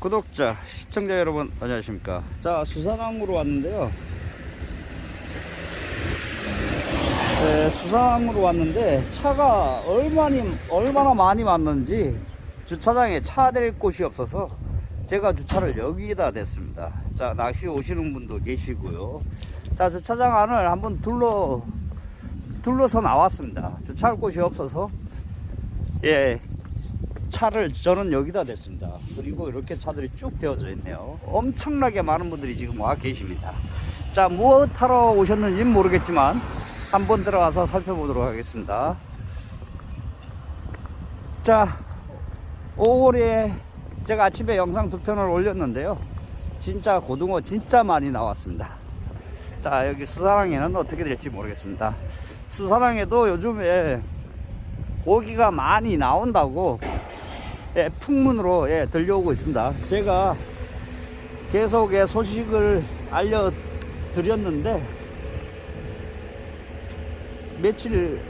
구독자, 시청자 여러분 안녕하십니까? 자 수산항으로 왔는데요. 네, 수산항으로 왔는데 차가 얼마니, 얼마나 많이 왔는지 주차장에 차 댈 곳이 없어서 제가 주차를 여기다 댔습니다. 자 낚시 오시는 분도 계시고요. 자 주차장 안을 한번 둘러 둘러서 나왔습니다. 주차할 곳이 없어서. 예 차를 저는 여기다 댔습니다. 그리고 이렇게 차들이 쭉 되어져 있네요. 엄청나게 많은 분들이 지금 와 계십니다. 자, 무엇 하러 오셨는지 는 모르겠지만 한번 들어가서 살펴보도록 하겠습니다. 자, 5월에 제가 아침에 영상 두 편을 올렸는데요. 진짜 고등어 진짜 많이 나왔습니다. 자, 여기 수사랑에는 어떻게 될지 모르겠습니다. 수사랑에도 요즘에 고기가 많이 나온다고 예, 풍문으로 예, 들려오고 있습니다. 제가 계속 예, 소식을 알려드렸는데 며칠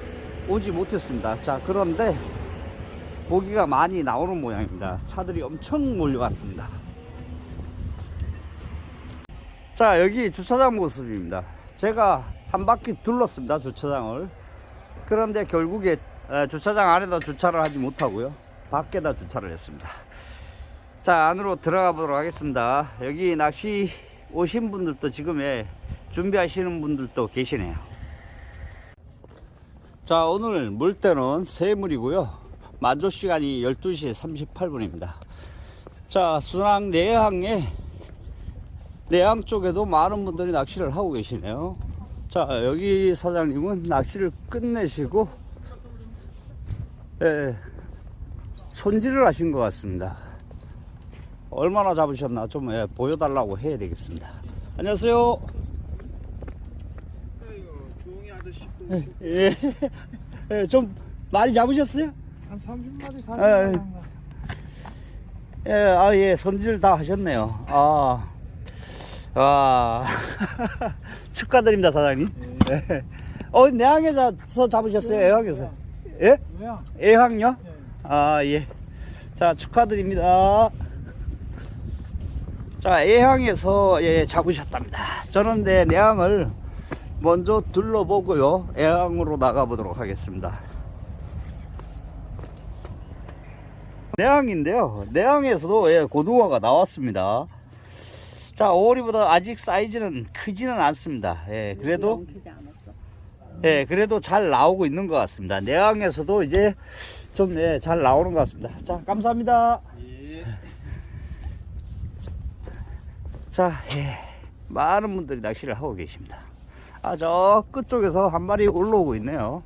오지 못했습니다. 자 그런데 고기가 많이 나오는 모양입니다. 차들이 엄청 몰려왔습니다. 자 여기 주차장 모습입니다. 제가 한 바퀴 둘렀습니다. 주차장을. 그런데 결국에 에, 주차장 안에다 주차를 하지 못하고요. 밖에다 주차를 했습니다. 자, 안으로 들어가 보도록 하겠습니다. 여기 낚시 오신 분들도 지금 예, 준비하시는 분들도 계시네요. 자, 오늘 물때는 새물이고요. 만조 시간이 12시 38분입니다. 자, 순항 내항에 내항 쪽에도 많은 분들이 낚시를 하고 계시네요. 자, 여기 사장님은 낚시를 끝내시고 예, 손질을 하신 것 같습니다. 얼마나 잡으셨나 좀 예, 보여달라고 해야 되겠습니다. 안녕하세요. 주홍이 아저씨 또 예, 예, 좀 많이 잡으셨어요? 한 30마리 40마리 예, 한가 예, 아, 예, 손질 다 하셨네요. 아, 와, 축하드립니다, 사장님. 예. 어, 내항에서 잡으셨어요, 애항에서? 예? 뭐야? 애항요? 네. 아, 예. 자, 축하드립니다. 자, 애항에서 예, 잡으셨답니다. 저는 내 내항을 먼저 둘러보고요. 애항으로 나가보도록 하겠습니다. 내항인데요. 내항에서도 예, 고등어가 나왔습니다. 자, 오리보다 아직 사이즈는 크지는 않습니다. 예, 그래도 예, 그래도 잘 나오고 있는 것 같습니다. 내항에서도 이제 좀, 예, 잘 나오는 것 같습니다. 자, 감사합니다. 예. 자, 예, 많은 분들이 낚시를 하고 계십니다. 아, 저 끝쪽에서 한 마리 올라오고 있네요.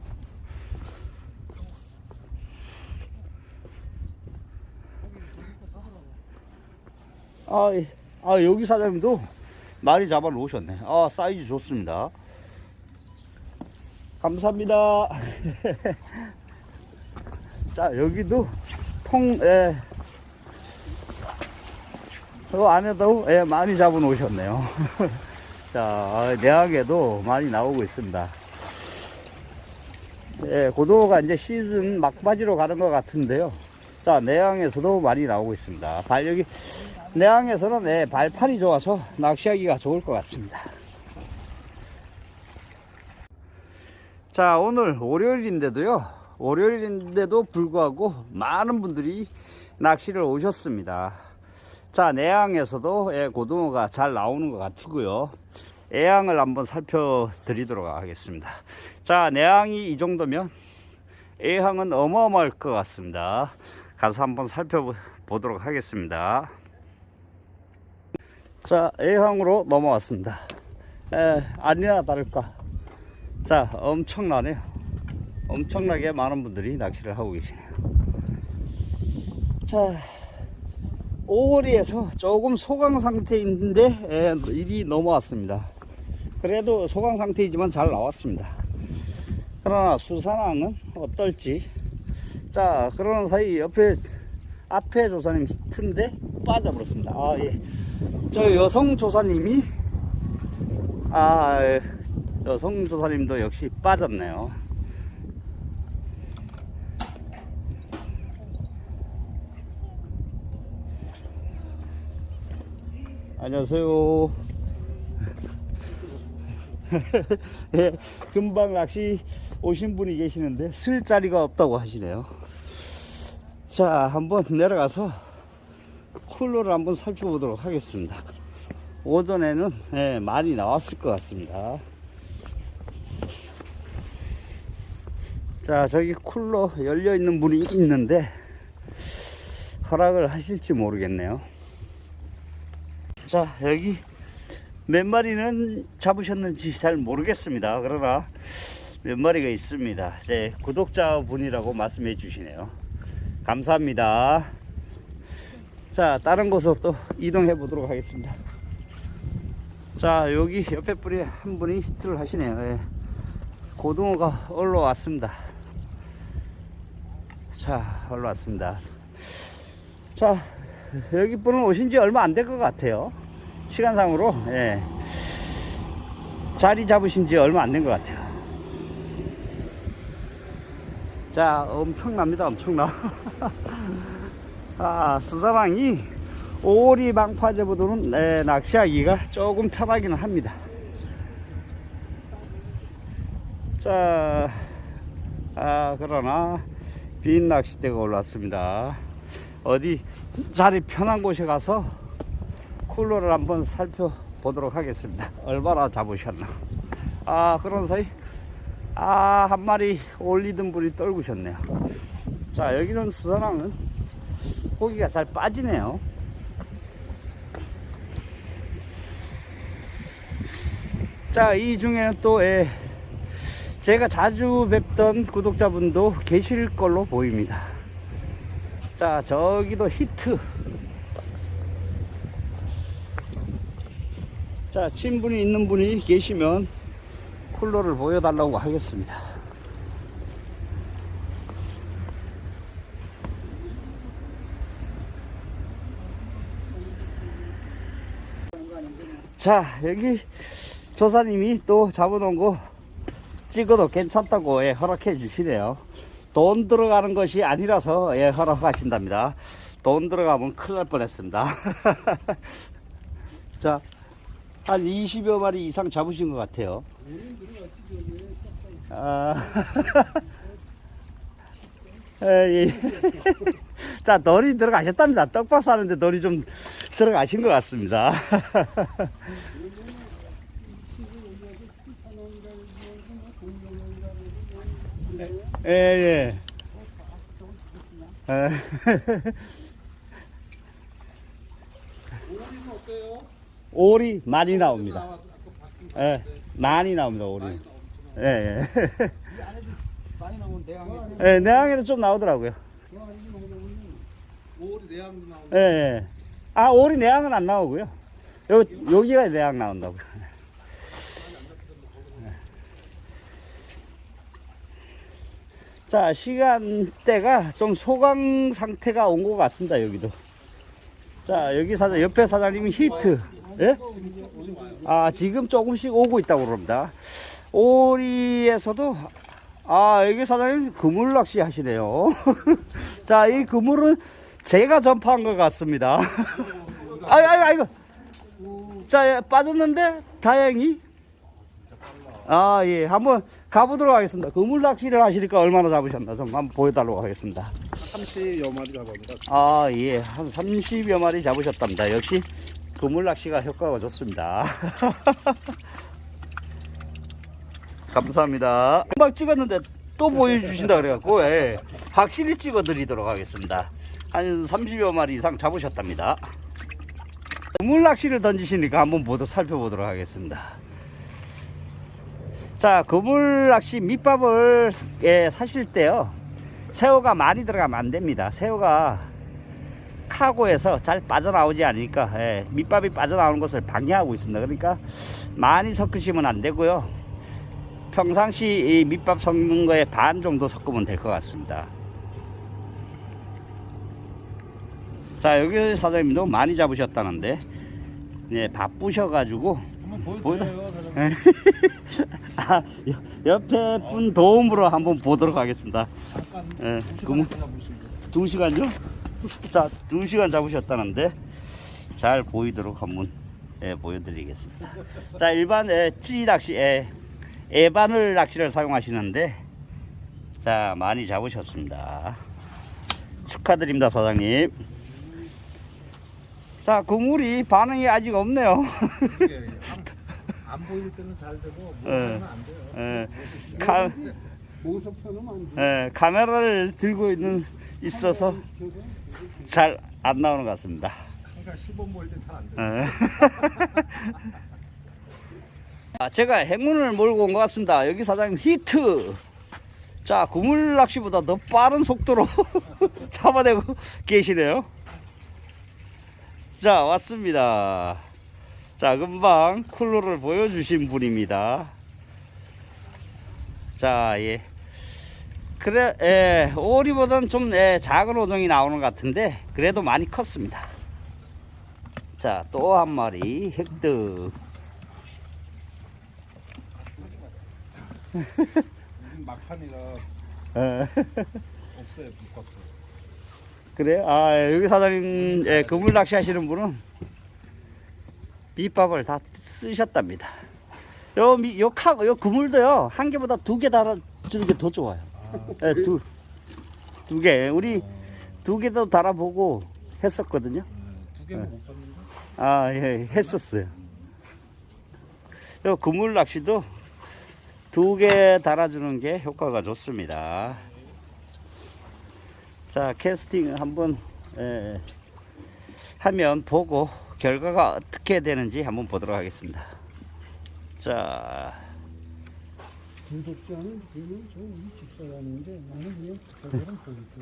아, 예. 아, 여기 사장님도 많이 잡아 놓으셨네. 아, 사이즈 좋습니다. 감사합니다. 자, 여기도 통, 예. 그 안에도 예, 많이 잡아 놓으셨네요. 자, 내항에도 많이 나오고 있습니다. 예, 고도가 이제 시즌 막바지로 가는 것 같은데요. 자, 내항에서도 많이 나오고 있습니다. 발력이, 내항에서는 예, 발판이 좋아서 낚시하기가 좋을 것 같습니다. 자, 오늘 월요일인데도요. 월요일인데도 불구하고 많은 분들이 낚시를 오셨습니다. 자, 내항에서도 예, 고등어가 잘 나오는 것 같고요. 애항을 한번 살펴드리도록 하겠습니다. 자, 내항이 이 정도면 애항은 어마어마할 것 같습니다. 가서 한번 살펴보도록 하겠습니다. 자, 애항으로 넘어왔습니다. 에, 아니나 다를까. 자, 엄청나네요. 엄청나게 많은 분들이 낚시를 하고 계시네요. 자, 오거리에서 조금 소강 상태인데 예, 일이 넘어왔습니다. 그래도 소강 상태이지만 잘 나왔습니다. 그러나 수산항은 어떨지. 자, 그러는 사이 옆에 앞에 조사님 히트인데 빠져버렸습니다. 아, 예. 저 여성 조사님이 아, 예. 여성 조사님도 역시 빠졌네요. 안녕하세요. 예, 금방 낚시 오신 분이 계시는데 쓸 자리가 없다고 하시네요. 자, 한번 내려가서 쿨러를 한번 살펴보도록 하겠습니다. 오전에는 예, 많이 나왔을 것 같습니다. 자, 저기 쿨러 열려 있는 분이 있는데 허락을 하실지 모르겠네요. 자, 여기 몇 마리는 잡으셨는지 잘 모르겠습니다. 그러나 몇 마리가 있습니다. 제 구독자분이라고 말씀해 주시네요. 감사합니다. 자, 다른 곳으로 또 이동해 보도록 하겠습니다. 자, 여기 옆에 뿌리에 한 분이 히트를 하시네요. 예. 고등어가 올라왔습니다. 자, 올라왔습니다. 자, 여기 분은 오신 지 얼마 안 될 것 같아요. 시간상으로, 예. 자리 잡으신 지 얼마 안 된 것 같아요. 자, 엄청납니다. 엄청나. 아, 수사방이 오리 방파제보다는 네, 낚시하기가 조금 편하기는 합니다. 자, 아, 그러나 빈 낚싯대가 올랐습니다. 어디 자리 편한 곳에 가서 쿨러를 한번 살펴보도록 하겠습니다. 얼마나 잡으셨나. 아, 그런 사이, 아, 한 마리 올리던 분이 떨구셨네요. 자, 여기는 수사랑은 고기가 잘 빠지네요. 자, 이 중에는 또, 예, 제가 자주 뵙던 구독자분도 계실 걸로 보입니다. 자, 저기도 히트. 자, 친분이 있는 분이 계시면 쿨러를 보여달라고 하겠습니다. 자, 여기 조사님이 또 잡아놓은 거 찍어도 괜찮다고 예, 허락해 주시네요. 돈 들어가는 것이 아니라서 예, 허락하신답니다. 돈 들어가면 큰일 날 뻔했습니다. 자, 한 20여 마리 이상 잡으신 것 같아요. 아, 예, 예. 자, 널이 들어가셨답니다. 떡밥 사는데 널이 좀 들어가신 것 같습니다. 예, 예. 예. 오리는 어때요? 오리 많이 나옵니다. 예, 많이 나옵니다, 오리. 예, 예. 많이 나오면 대강에 예, 내항에도 좀 나오더라고요. 오리 내양도 나오는 예, 예. 아, 오리 내항은 안 나오고요. 요, 여기가 내항 나온다고요. 자, 시간대가 좀 소강 상태가 온 것 같습니다, 여기도. 자, 여기 사장, 옆에 사장님이 히트. 예? 아, 지금 조금씩 오고 있다고 그럽니다. 오리에서도, 아, 여기 사장님 그물 낚시 하시네요. 자, 이 그물은 제가 전파한 것 같습니다. 아이, 아이, 아이고. 자, 예, 빠졌는데, 다행히. 아, 예. 한번 가보도록 하겠습니다. 그물 낚시를 하시니까 얼마나 잡으셨나 좀 한번 보여달라고 하겠습니다. 30여 마리 잡았는데 아, 예. 한 30여 마리 잡으셨답니다. 역시 그물 낚시가 효과가 좋습니다. 감사합니다. 금방 찍었는데 또 보여주신다 그래갖고, 예. 확실히 찍어드리도록 하겠습니다. 한 30여 마리 이상 잡으셨답니다. 그물 낚시를 던지시니까 한번 모두 살펴보도록 하겠습니다. 자, 그물 낚시 밑밥을 예, 사실 때요. 새우가 많이 들어가면 안 됩니다. 새우가 카고에서 잘 빠져나오지 않으니까 예, 밑밥이 빠져나오는 것을 방해하고 있습니다. 그러니까 많이 섞으시면 안 되고요. 평상시 이 밑밥 섞는 거에 반 정도 섞으면 될 것 같습니다. 자 여기 사장님도 많이 잡으셨다는데 네, 바쁘셔가지고 한번 보여드려요, 사장님 아, 여- 옆에 분 도움으로 한번 보도록 하겠습니다. 잠깐 예, 두 시간요? 자, 두 시간 잡으셨다는데 잘 보이도록 한번 예, 보여드리겠습니다. 자, 일반 예, 찌 낚시, 예, 애바늘 낚시를 사용하시는데, 자, 많이 잡으셨습니다. 축하드립니다, 사장님. 자, 그물이 반응이 아직 없네요. 안, 안 보일 때는 잘 되고 못 예. 안 돼요. 예, 카, 모서 펴놓으면 안 돼. 예, 카메라를 들고 있는 있어서 잘 안 나오는 것 같습니다. 그러니까 시범 보일 때잘안 돼. 예. 아, 제가 행운을 몰고 온 것 같습니다. 여기 사장님 히트. 자, 그물 낚시보다 더 빠른 속도로 잡아내고 계시네요. 자, 왔습니다. 자, 금방 쿨러를 보여주신 분입니다. 자, 예. 그래, 예, 오리보다는 좀 예, 작은 오종이 나오는 것 같은데, 그래도 많이 컸습니다. 자, 또 한 마리 획득. 막판이라 예. 없어요 비법도. 그래? 아, 여기 사장님, 예, 그물 낚시 하시는 분은 밑밥을 다 쓰셨답니다. 요, 미, 요 카, 요 그물도요, 한 개보다 두 개 달아 주는 게 더 좋아요. 아, 예, 두, 두 개. 우리 두 개도 달아보고 했었거든요. 음, 두 개는 못 봤는데. 아, 예, 했었어요. 요 그물 낚시도 두 개 달아주는 게 효과가 좋습니다. 자, 캐스팅 한번 예, 하면 보고 결과가 어떻게 되는지 한번 보도록 하겠습니다. 자, 구독자는 그러면 저이 집사람인데 나는 그냥 저거랑 보고 있고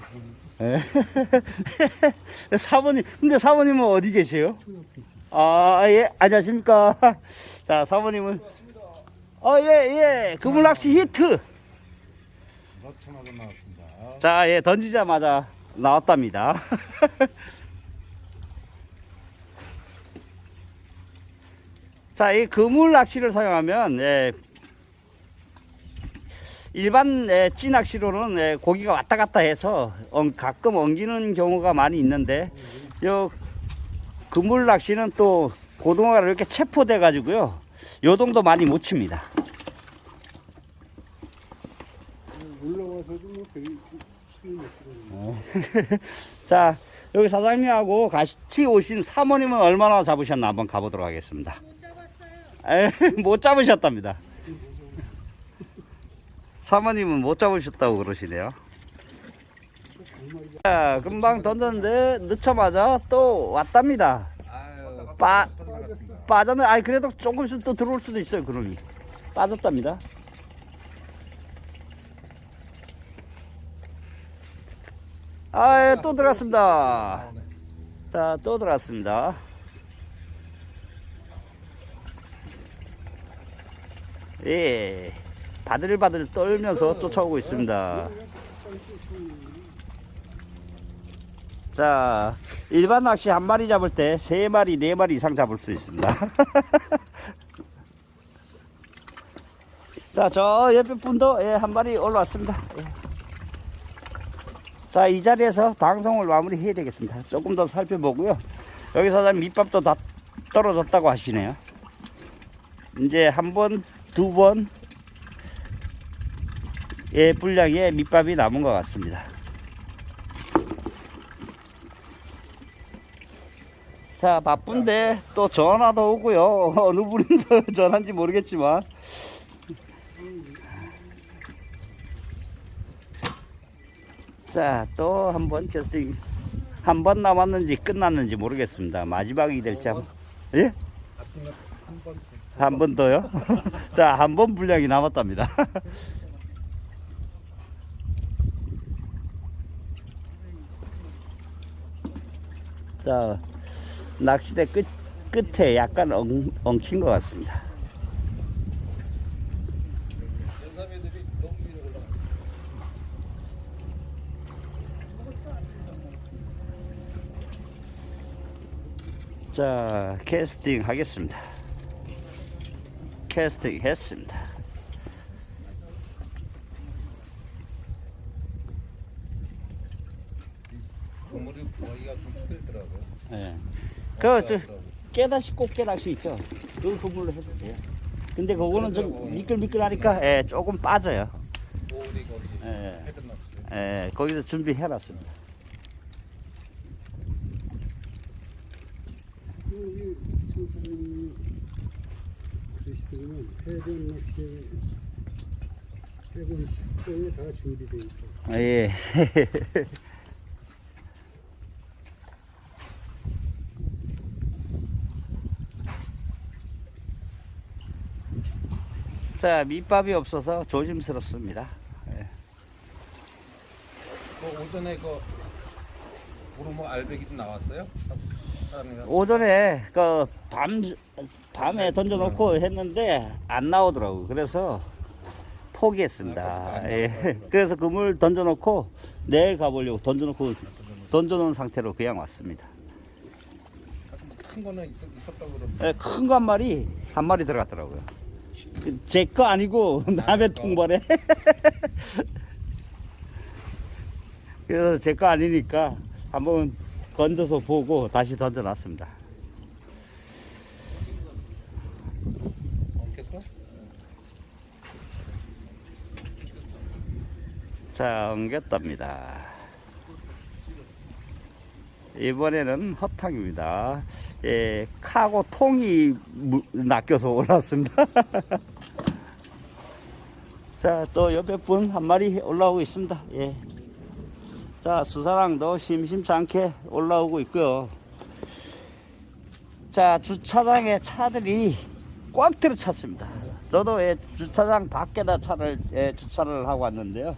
예. 사모님, 근데 사모님은 어디 계세요? 아, 예, 안녕하십니까. 자, 사모님은, 어, 예, 예, 그물 낚시 히트. 너천하고 나왔습니다. 자, 예, 던지자마자 나왔답니다. 자, 이 그물 낚시를 사용하면, 예, 일반 예, 찌 낚시로는 예, 고기가 왔다 갔다 해서 엉- 가끔 엉기는 경우가 많이 있는데, 요 그물 낚시는 또 고등어가 이렇게 체포돼 가지고요, 요동도 많이 못 칩니다. 올라와서도 뭐 거의 11몇 킬로. 자, 여기 사장님하고 같이 오신 사모님은 얼마나 잡으셨나 한번 가보도록 하겠습니다. 에, 못 잡으셨답니다. 사모님은 못 잡으셨다고 그러시네요. 자, 금방 던졌는데 넣자마자 또 왔답니다. 아유, 빠- 빠져나갔습니다. 빠졌네. 아니 그래도 조금씩 또 들어올 수도 있어요. 그러니 빠졌답니다. 아, 예, 또 들어갔습니다. 자, 또 들어갔습니다. 예, 바들바들 떨면서 쫓아오고 있습니다. 자, 일반 낚시 한 마리 잡을 때 세 마리, 네 마리 이상 잡을 수 있습니다. 자, 저 옆에 분도 예, 한 마리 올라왔습니다. 예. 자, 이 자리에서 방송을 마무리해야 되겠습니다. 조금 더 살펴보고요. 여기 사장님 밑밥도 다 떨어졌다고 하시네요. 이제 한 번, 두 번, 예, 분량의 밑밥이 남은 것 같습니다. 자, 바쁜데 또 전화도 오고요. 어느 분이 전화인지 모르겠지만. 자, 또 한 번 캐스팅 한 번 남았는지 끝났는지 모르겠습니다. 마지막이 될지 한 번. 예? 아프면 한번 한번 더요? 자, 한 번 분량이 남았답니다. 자, 낚시대 끝, 끝에 약간 엉, 엉킨 것 같습니다. 자, 캐스팅 하겠습니다. 캐스팅 했습니다. 저, 어렵더라고요. 깨다시 꽃게 낚시 있죠. 그 그물로 해도 돼요. 근데 그거는 좀 미끌미끌하니까 예, 조금 빠져요. 오리 거기 예. 낚시. 예, 거기서 준비해놨습니다. 여기 선생님이 그러시더니 해변 낚시에 해변 식당에 다 준비돼 있다. 아, 예. 자, 밑밥이 없어서 조심스럽습니다. 예. 그 오전에 그 보르모 알배기도 나왔어요? 사- 오전에 그 밤, 밤에 던져놓고 했는데 안 나오더라고. 그래서 포기했습니다. 아, 예. 그래서 그 물 던져놓고 내일 가보려고 던져놓고 던져놓은 상태로 그냥 왔습니다. 큰 거는 있, 있었다고 그러면 예, 큰거 한 마리 한 마리 들어갔더라고요. 제 거 아니고 남의 거. 통발에. 그래서 제 거 아니니까 한번 건져서 보고 다시 던져놨습니다. 자, 엉겼답니다. 이번에는 허탕입니다. 예, 카고 통이 무- 낚여서 올라왔습니다. 자, 또 옆에 분 한 마리 올라오고 있습니다. 예. 자, 수사랑도 심심치 않게 올라오고 있고요. 자, 주차장에 차들이 꽉 들어찼습니다. 저도 예, 주차장 밖에다 차를 예, 주차를 하고 왔는데요.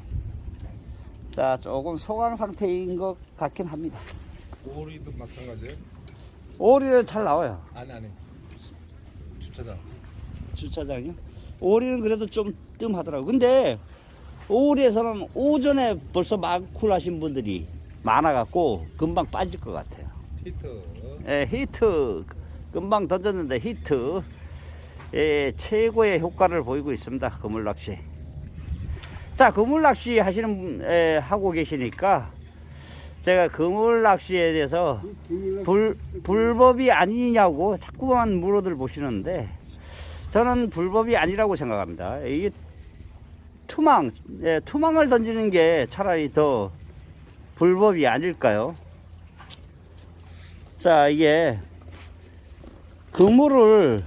자, 조금 소강 상태인 것 같긴 합니다. 오리도 마찬가지예요? 오리는 잘 나와요. 아니 아니 주차장 주차장이요. 오리는 그래도 좀 뜸하더라고. 근데 오리에서는 오전에 벌써 마쿨 하신 분들이 많아갖고 금방 빠질 것 같아요. 히트 예, 히트 금방 던졌는데 히트 예, 최고의 효과를 보이고 있습니다. 그물 낚시. 자, 그물 낚시 하시는 분, 예, 하고 계시니까 제가 그물 낚시에 대해서 불, 불법이 아니냐고 자꾸만 물어들 보시는데 저는 불법이 아니라고 생각합니다. 이게 투망, 예, 투망을 던지는 게 차라리 더 불법이 아닐까요? 자, 이게 그물을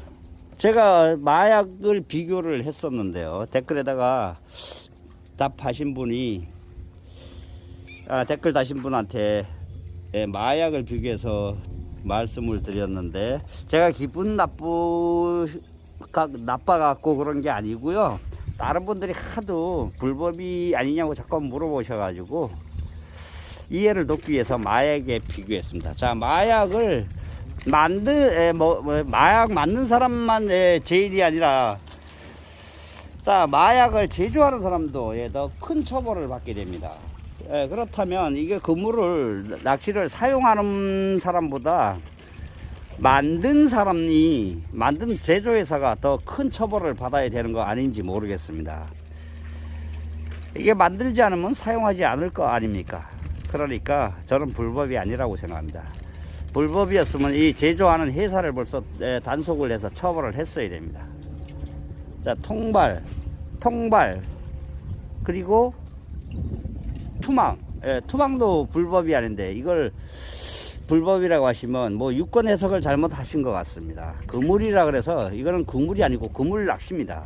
제가 마약을 비교를 했었는데요. 댓글에다가 답하신 분이 아, 댓글 다신 분한테 예, 마약을 비교해서 말씀을 드렸는데 제가 기분 나쁘 가- 나빠 갖고 그런 게 아니고요. 다른 분들이 하도 불법이 아니냐고 자꾸 물어보셔가지고 이해를 돕기 위해서 마약에 비교했습니다. 자, 마약을 만드 에, 뭐, 뭐, 마약 맞는 사람만 에, 제일이 아니라 자 마약을 제조하는 사람도 예, 더 큰 처벌을 받게 됩니다. 예, 그렇다면 이게 그물을 낚시를 사용하는 사람보다 만든 사람이 만든 제조회사가 더 큰 처벌을 받아야 되는 거 아닌지 모르겠습니다. 이게 만들지 않으면 사용하지 않을 거 아닙니까? 그러니까 저는 불법이 아니라고 생각합니다. 불법이었으면 이 제조하는 회사를 벌써 에, 단속을 해서 처벌을 했어야 됩니다. 자, 통발, 통발, 그리고 투망. 예, 투망도 불법이 아닌데 이걸 불법이라고 하시면 뭐 유권 해석을 잘못하신 것 같습니다. 그물이라 그래서 이거는 그물이 아니고 그물 낚시입니다.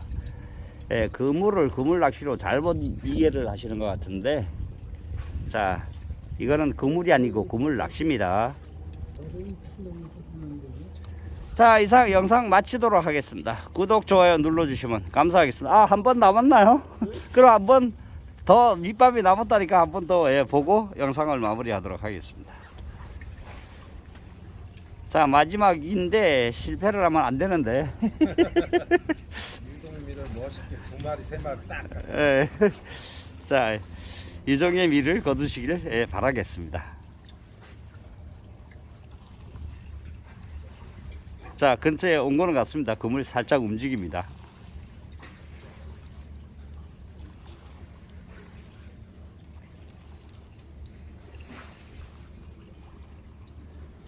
예, 그물을 그물 낚시로 잘못 이해를 하시는 것 같은데 자, 이거는 그물이 아니고 그물 낚시입니다. 자 이상 영상 마치도록 하겠습니다 구독 좋아요 눌러주시면 감사하겠습니다 아 한 번 남았나요? 그럼 한번 더 밑밥이 남았다니까 한 번 더 예, 보고 영상을 마무리하도록 하겠습니다. 자 마지막인데 실패를 하면 안 되는데. 유동미를 멋있게 두 마리 세 마리 딱. 예. 자 유종의 미를 거두시길 예, 바라겠습니다. 자 근처에 온 거는 같습니다. 그물이 살짝 움직입니다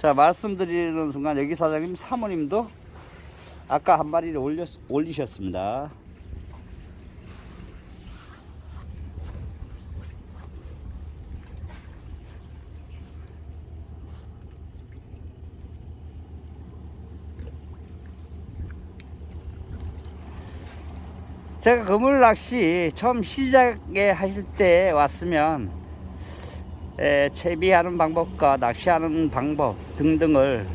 자 말씀드리는 순간 여기 사장님 사모님도 아까 한 마리를 올렸, 올리셨습니다. 제가 그물 낚시 처음 시작에 하실 때 왔으면 에, 채비하는 방법과 낚시하는 방법 등등을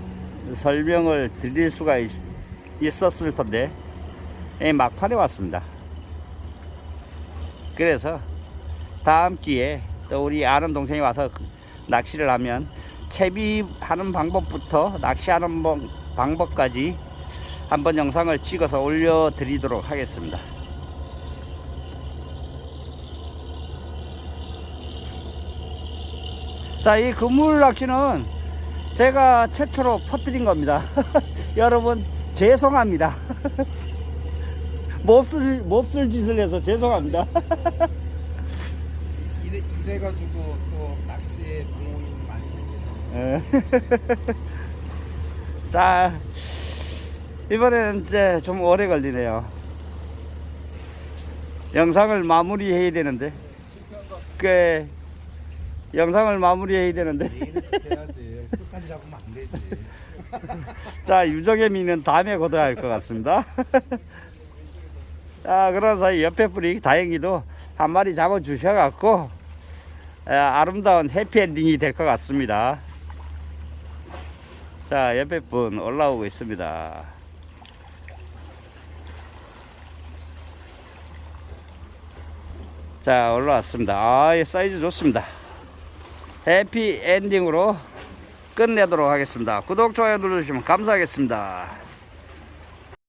설명을 드릴 수가 있, 있었을 텐데 에, 막판에 왔습니다. 그래서 다음 기회에 또 우리 아는 동생이 와서 그 낚시를 하면 채비하는 방법부터 낚시하는 방- 방법까지 한번 영상을 찍어서 올려드리도록 하겠습니다. 자, 이 그물 낚시는 제가 최초로 퍼뜨린 겁니다. 여러분, 죄송합니다. 몹쓸, 몹쓸 짓을 해서 죄송합니다. 이래, 이래가지고 또 낚시에 동호인 많이 생기죠. 예. 자, 이번에는 이제 좀 오래 걸리네요. 영상을 마무리해야 되는데, 그, 영상을 마무리해야 되는데. 내일은 해야지. 끝까지 잡으면 안 되지. 자, 유정의 미는 다음에 고등할 것 같습니다. 자, 그런 사이 옆에 분이 다행히도 한 마리 잡아 주셔갖고, 에, 아름다운 해피엔딩이 될 것 같습니다. 자, 옆에 분 올라오고 있습니다. 자, 올라왔습니다. 아, 이 사이즈 좋습니다. 해피 엔딩으로 끝내도록 하겠습니다. 구독, 좋아요 눌러주시면 감사하겠습니다.